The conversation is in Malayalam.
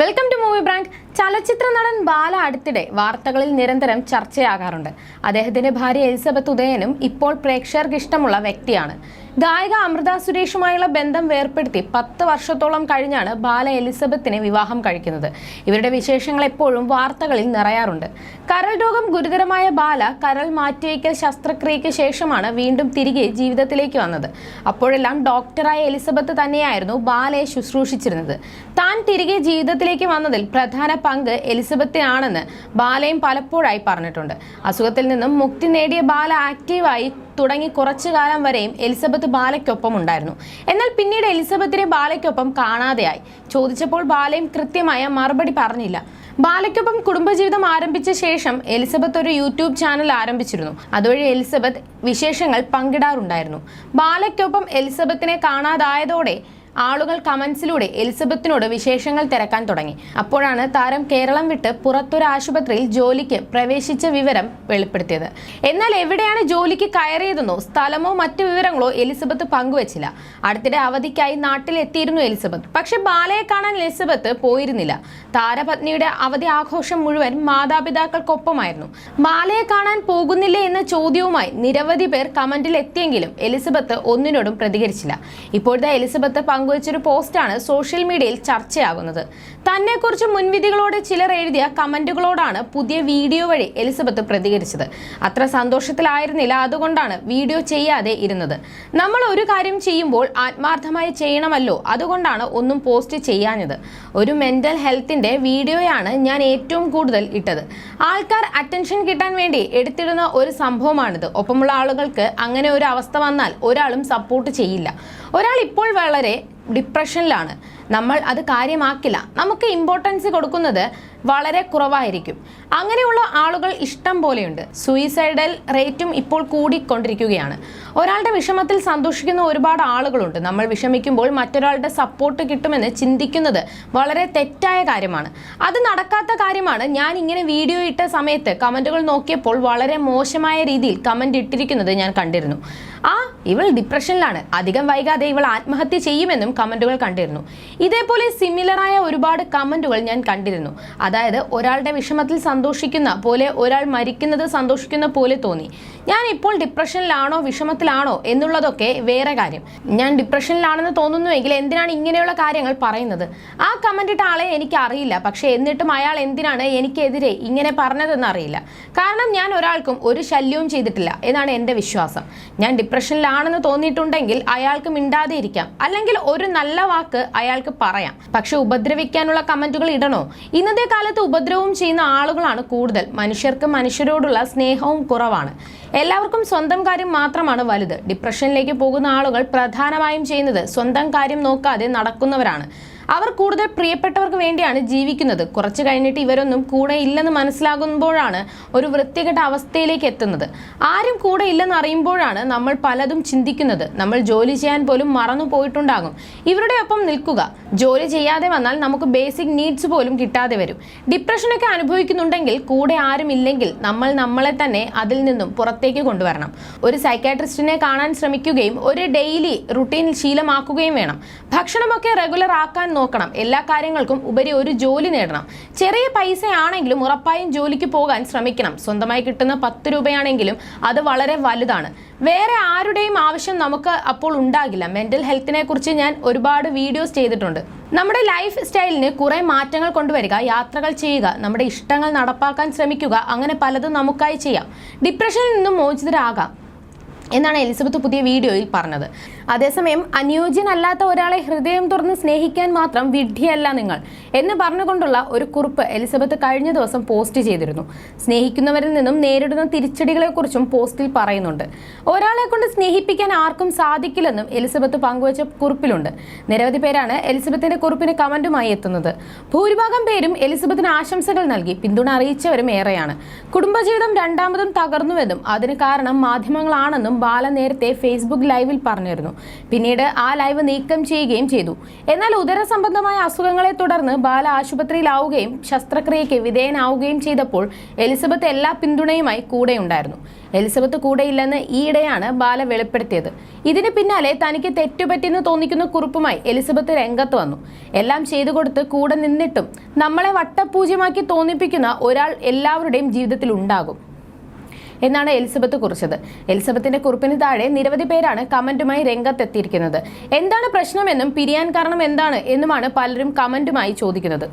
വെൽക്കം ടു മൂവി ബ്രാങ്ക് ചലച്ചിത്ര നടൻ ബാല അടുത്തിടെ വാർത്തകളിൽ നിരന്തരം ചർച്ചയാകാറുണ്ട്. അദ്ദേഹത്തിന്റെ ഭാര്യ എലിസബത്ത് ഉദയനും ഇപ്പോൾ പ്രേക്ഷകർക്ക് ഇഷ്ടമുള്ള വ്യക്തിയാണ്. ഗായിക അമൃത സുരേഷുമായുള്ള ബന്ധം വേർപ്പെടുത്തി പത്ത് വർഷത്തോളം കഴിഞ്ഞാണ് ബാല എലിസബത്തിനെ വിവാഹം കഴിക്കുന്നത്. ഇവരുടെ വിശേഷങ്ങൾ എപ്പോഴും വാർത്തകളിൽ നിറയാറുണ്ട്. കരൾ രോഗം ഗുരുതരമായ ബാല കരൾ മാറ്റിവയ്ക്കൽ ശസ്ത്രക്രിയയ്ക്ക് ശേഷമാണ് വീണ്ടും തിരികെ ജീവിതത്തിലേക്ക് വന്നത്. അപ്പോഴെല്ലാം ഡോക്ടറായ എലിസബത്ത് തന്നെയായിരുന്നു ബാലയെ ശുശ്രൂഷിച്ചിരുന്നത്. താൻ തിരികെ ജീവിതത്തിലേക്ക് വന്നതിൽ പ്രധാന പങ്ക് എലിസബത്തിനാണെന്ന് ബാലയും പലപ്പോഴായി പറഞ്ഞിട്ടുണ്ട്. അസുഖത്തിൽ നിന്നും മുക്തി നേടിയ ബാല ആക്റ്റീവായി തുടങ്ങി കുറച്ചു കാലം വരെയും എലിസബത്ത് ബാലയ്ക്കൊപ്പം ഉണ്ടായിരുന്നു. എന്നാൽ പിന്നീട് എലിസബത്തിനെ ബാലയ്ക്കൊപ്പം കാണാതെയായി. ചോദിച്ചപ്പോൾ ബാലയും കൃത്യമായ മറുപടി പറഞ്ഞില്ല. ബാലയ്ക്കൊപ്പം കുടുംബജീവിതം ആരംഭിച്ച ശേഷം എലിസബത്ത് ഒരു യൂട്യൂബ് ചാനൽ ആരംഭിച്ചിരുന്നു. അതുവഴി എലിസബത്ത് വിശേഷങ്ങൾ പങ്കിടാറുണ്ടായിരുന്നു. ബാലയ്ക്കൊപ്പം എലിസബത്തിനെ കാണാതായതോടെ ആളുകൾ കമന്റ്സിലൂടെ എലിസബത്തിനോട് വിശേഷങ്ങൾ തിരക്കാൻ തുടങ്ങി. അപ്പോഴാണ് താരം കേരളം വിട്ട് പുറത്തൊരു ആശുപത്രിയിൽ ജോലിക്ക് പ്രവേശിച്ച വിവരം വെളിപ്പെടുത്തിയത്. എന്നാൽ എവിടെയാണ് ജോലിക്ക് കയറിയതെന്നോ സ്ഥലമോ മറ്റു വിവരങ്ങളോ എലിസബത്ത് പങ്കുവച്ചില്ല. അടുത്തിടെ അവധിക്കായി നാട്ടിലെത്തിയിരുന്നു എലിസബത്ത്. പക്ഷെ ബാലയെ കാണാൻ എലിസബത്ത് പോയിരുന്നില്ല. താരപത്നിയുടെ അവധി ആഘോഷം മുഴുവൻ മാതാപിതാക്കൾക്കൊപ്പമായിരുന്നു. ബാലയെ കാണാൻ പോകുന്നില്ലേ എന്ന ചോദ്യവുമായി നിരവധി പേർ കമന്റിൽ എത്തിയെങ്കിലും എലിസബത്ത് ഒന്നിനോടും പ്രതികരിച്ചില്ല. ഇപ്പോഴത്തെ എലിസബത്ത് പങ്കുവച്ചൊരു പോസ്റ്റാണ് സോഷ്യൽ മീഡിയയിൽ ചർച്ചയാകുന്നത് തന്നെക്കുറിച്ച് മുൻവിധികളോടെ ചിലർ എഴുതിയ കമന്റുകളോടാണ് പുതിയ വീഡിയോ വഴി എലിസബത്ത് പ്രതികരിച്ചത്. അത്ര സന്തോഷത്തിലായിരുന്നില്ല അതുകൊണ്ടാണ് വീഡിയോ ചെയ്യാതെ ഇരുന്നത്. നമ്മൾ ഒരു കാര്യം ചെയ്യുമ്പോൾ ആത്മാർത്ഥമായി ചെയ്യണമല്ലോ അതുകൊണ്ടാണ് ഒന്നും പോസ്റ്റ് ചെയ്യാഞ്ഞത്. ഒരു മെന്റൽ ഹെൽത്തിന്റെ വീഡിയോയാണ് ഞാൻ ഏറ്റവും കൂടുതൽ ഇട്ടത്. ആൾക്കാർ അറ്റൻഷൻ കിട്ടാൻ വേണ്ടി എടുത്തിടുന്ന ഒരു സംഭവമാണിത്. ഒപ്പമുള്ള ആളുകൾക്ക് അങ്ങനെ ഒരു അവസ്ഥ വന്നാൽ ഒരാളും സപ്പോർട്ട് ചെയ്യില്ല. ഒരാൾ ഇപ്പോൾ വളരെ ഡിപ്രഷനിലാണ് നമ്മൾ അത് കാര്യമാക്കില്ല. നമുക്ക് ഇമ്പോർട്ടൻസ് കൊടുക്കുന്നത് വളരെ കുറവായിരിക്കും. അങ്ങനെയുള്ള ആളുകൾ ഇഷ്ടം പോലെയുണ്ട്. സൂയിസൈഡൽ റേറ്റും ഇപ്പോൾ കൂടിക്കൊണ്ടിരിക്കുകയാണ്. ഒരാളുടെ വിഷമത്തിൽ സന്തോഷിക്കുന്ന ഒരുപാട് ആളുകളുണ്ട്. നമ്മൾ വിഷമിക്കുമ്പോൾ മറ്റൊരാളുടെ സപ്പോർട്ട് കിട്ടുമെന്ന് ചിന്തിക്കുന്നത് വളരെ തെറ്റായ കാര്യമാണ്. അത് നടക്കാത്ത കാര്യമാണ്. ഞാൻ ഇങ്ങനെ വീഡിയോ ഇട്ട സമയത്ത് കമന്റുകൾ നോക്കിയപ്പോൾ വളരെ മോശമായ രീതിയിൽ കമന്റ് ഇട്ടിരിക്കുന്നത് ഞാൻ കണ്ടിരുന്നു. ആ ഇവൾ ഡിപ്രഷനിലാണ് അധികം വൈകാതെ ഇവൾ ആത്മഹത്യ ചെയ്യുമെന്നും കമന്റുകൾ കണ്ടിരുന്നു. ഇതേപോലെ സിമിലറായ ഒരുപാട് കമന്റുകൾ ഞാൻ കണ്ടിരുന്നു. അതായത് ഒരാളുടെ വിഷമത്തിൽ സന്തോഷിക്കുന്ന പോലെ ഒരാൾ മരിക്കുന്നത് സന്തോഷിക്കുന്ന പോലെ തോന്നി. ഞാൻ ഇപ്പോൾ ഡിപ്രഷനിലാണോ വിഷമത്തിലാണോ എന്നുള്ളതൊക്കെ വേറെ കാര്യം. ഞാൻ ഡിപ്രഷനിലാണെന്ന് തോന്നുന്നുവെങ്കിൽ എന്തിനാണ് ഇങ്ങനെയുള്ള കാര്യങ്ങൾ പറയുന്നത്? ആ കമന്റ് ഇട്ട ആളെ എനിക്ക് അറിയില്ല. പക്ഷേ എന്നിട്ടും അയാൾ എന്തിനാണ് എനിക്കെതിരെ ഇങ്ങനെ പറഞ്ഞതെന്ന് അറിയില്ല. കാരണം ഞാൻ ഒരാൾക്കും ഒരു ശല്യവും ചെയ്തിട്ടില്ല എന്നാണ് എന്റെ വിശ്വാസം. ഞാൻ ഡിപ്രഷനിലാണെന്ന് തോന്നിയിട്ടുണ്ടെങ്കിൽ അയാൾക്ക് മിണ്ടാതെ ഇരിക്കാം. അല്ലെങ്കിൽ ഒരു നല്ല വാക്ക് അയാൾക്ക് പറയാം. പക്ഷെ ഉപദ്രവിക്കാനുള്ള കമന്റുകൾ ഇടണോ? ഇന്നത്തെ കാലത്ത് ഉപദ്രവവും ചെയ്യുന്ന ആളുകളാണ് കൂടുതൽ. മനുഷ്യർക്ക് മനുഷ്യരോടുള്ള സ്നേഹവും കുറവാണ്. എല്ലാവർക്കും സ്വന്തം കാര്യം മാത്രമാണ് വലുത്. ഡിപ്രഷനിലേക്ക് പോകുന്ന ആളുകൾ പ്രധാനമായും ചെയ്യുന്നത് സ്വന്തം കാര്യം നോക്കാതെ നടക്കുന്നവരാണ്. അവർ കൂടുതൽ പ്രിയപ്പെട്ടവർക്ക് വേണ്ടിയാണ് ജീവിക്കുന്നത്. കുറച്ച് കഴിഞ്ഞിട്ട് ഇവരൊന്നും കൂടെ ഇല്ലെന്ന് മനസ്സിലാകുമ്പോഴാണ് ഒരു വൃത്തികെട്ട അവസ്ഥയിലേക്ക് എത്തുന്നത്. ആരും കൂടെ ഇല്ലെന്ന് അറിയുമ്പോഴാണ് നമ്മൾ പലതും ചിന്തിക്കുന്നത്. നമ്മൾ ജോലി ചെയ്യാൻ പോലും മറന്നു പോയിട്ടുണ്ടാകും. ഇവരുടെ ഒപ്പം നിൽക്കുക. ജോലി ചെയ്യാതെ വന്നാൽ നമുക്ക് ബേസിക് നീഡ്സ് പോലും കിട്ടാതെ വരും. ഡിപ്രഷനൊക്കെ അനുഭവിക്കുന്നുണ്ടെങ്കിൽ കൂടെ ആരും ഇല്ലെങ്കിൽ നമ്മൾ നമ്മളെ തന്നെ അതിൽ നിന്നും പുറത്തേക്ക് കൊണ്ടുവരണം. ഒരു സൈക്കാട്രിസ്റ്റിനെ കാണാൻ ശ്രമിക്കുകയും ഒരു ഡെയിലി റുട്ടീൻ ശീലമാക്കുകയും വേണം. ഭക്ഷണമൊക്കെ റെഗുലർ ആക്കാൻ നോക്കണം. എല്ലാ കാര്യങ്ങൾക്കും ഉപരി ഒരു ജോലി നേടണം. ചെറിയ പൈസയാണെങ്കിലും ഉറപ്പായും ജോലിക്ക് പോകാൻ ശ്രമിക്കണം. സ്വന്തമായി കിട്ടുന്ന പത്ത് രൂപയാണെങ്കിലും അത് വളരെ വലുതാണ്. വേറെ ആരുടെയും ആവശ്യം നമുക്ക് അപ്പോൾ ഉണ്ടാകില്ല. മെന്റൽ ഹെൽത്തിനെ കുറിച്ച് ഞാൻ ഒരുപാട് വീഡിയോസ് ചെയ്തിട്ടുണ്ട്. നമ്മുടെ ലൈഫ് സ്റ്റൈലിന് കുറെ മാറ്റങ്ങൾ കൊണ്ടുവരിക യാത്രകൾ ചെയ്യുക നമ്മുടെ ഇഷ്ടങ്ങൾ നടപ്പാക്കാൻ ശ്രമിക്കുക അങ്ങനെ പലതും നമുക്കായി ചെയ്യാം. ഡിപ്രഷനിൽ നിന്നും മോചിതരാകാം. എന്നാണ് എലിസബത്ത് പുതിയ വീഡിയോയിൽ പറഞ്ഞത്. അതേസമയം അനുയോജ്യനല്ലാത്ത ഒരാളെ ഹൃദയം തുറന്ന് സ്നേഹിക്കാൻ മാത്രം വിഡ്ഢിയല്ല നിങ്ങൾ എന്ന് പറഞ്ഞുകൊണ്ടുള്ള ഒരു കുറിപ്പ് എലിസബത്ത് കഴിഞ്ഞ ദിവസം പോസ്റ്റ് ചെയ്തിരുന്നു. സ്നേഹിക്കുന്നവരിൽ നിന്നും നേരിടുന്ന തിരിച്ചടികളെക്കുറിച്ചും പോസ്റ്റിൽ പറയുന്നുണ്ട്. ഒരാളെ കൊണ്ട് സ്നേഹിപ്പിക്കാൻ ആർക്കും സാധിക്കില്ലെന്നും എലിസബത്ത് പങ്കുവച്ച കുറിപ്പിലുണ്ട്. നിരവധി പേരാണ് എലിസബത്തിന്റെ കുറിപ്പിന് കമന്റുമായി എത്തുന്നത്. ഭൂരിഭാഗം പേരും എലിസബത്തിന് ആശംസകൾ നൽകി പിന്തുണ അറിയിച്ചവരും ഏറെയാണ്. കുടുംബജീവിതം രണ്ടാമതും തകർന്നുവെന്നും അതിന് കാരണം മാധ്യമങ്ങളാണെന്നും ബാല നേരത്തെ ഫേസ്ബുക്ക് ലൈവിൽ പറഞ്ഞിരുന്നു. പിന്നീട് ആ ലൈവ് നീക്കം ചെയ്യുകയും ചെയ്തു. എന്നാൽ ഉദര സംബന്ധമായ അസുഖങ്ങളെ തുടർന്ന് ബാല ആശുപത്രിയിലാവുകയും ശസ്ത്രക്രിയയ്ക്ക് വിധേയനാവുകയും ചെയ്തപ്പോൾ എലിസബത്ത് എല്ലാ പിന്തുണയുമായി കൂടെയുണ്ടായിരുന്നു. എലിസബത്ത് കൂടെയില്ലെന്ന് ഈയിടെയാണ് ബാല വെളിപ്പെടുത്തിയത്. ഇതിന് പിന്നാലെ തനിക്ക് തെറ്റുപറ്റിയെന്ന് തോന്നിക്കുന്ന കുറിപ്പുമായി എലിസബത്ത് രംഗത്ത് വന്നു. എല്ലാം ചെയ്തു കൊടുത്ത് കൂടെ നിന്നിട്ടും നമ്മളെ വട്ടപൂജ്യമാക്കി തോന്നിപ്പിക്കുന്ന ഒരാൾ എല്ലാവരുടെയും ജീവിതത്തിൽ ഉണ്ടാകും എന്നാണ് എലിസബത്ത് കുറിച്ചത്. എലിസബത്തിന്റെ കുറിപ്പിന് താഴെ നിരവധി പേരാണ് കമന്റുമായി രംഗത്തെത്തിയിരിക്കുന്നത്. എന്താണ് പ്രശ്നമെന്നും പിരിയാൻ കാരണം എന്താണ് എന്നുമാണ് പലരും കമന്റുമായി ചോദിക്കുന്നത്.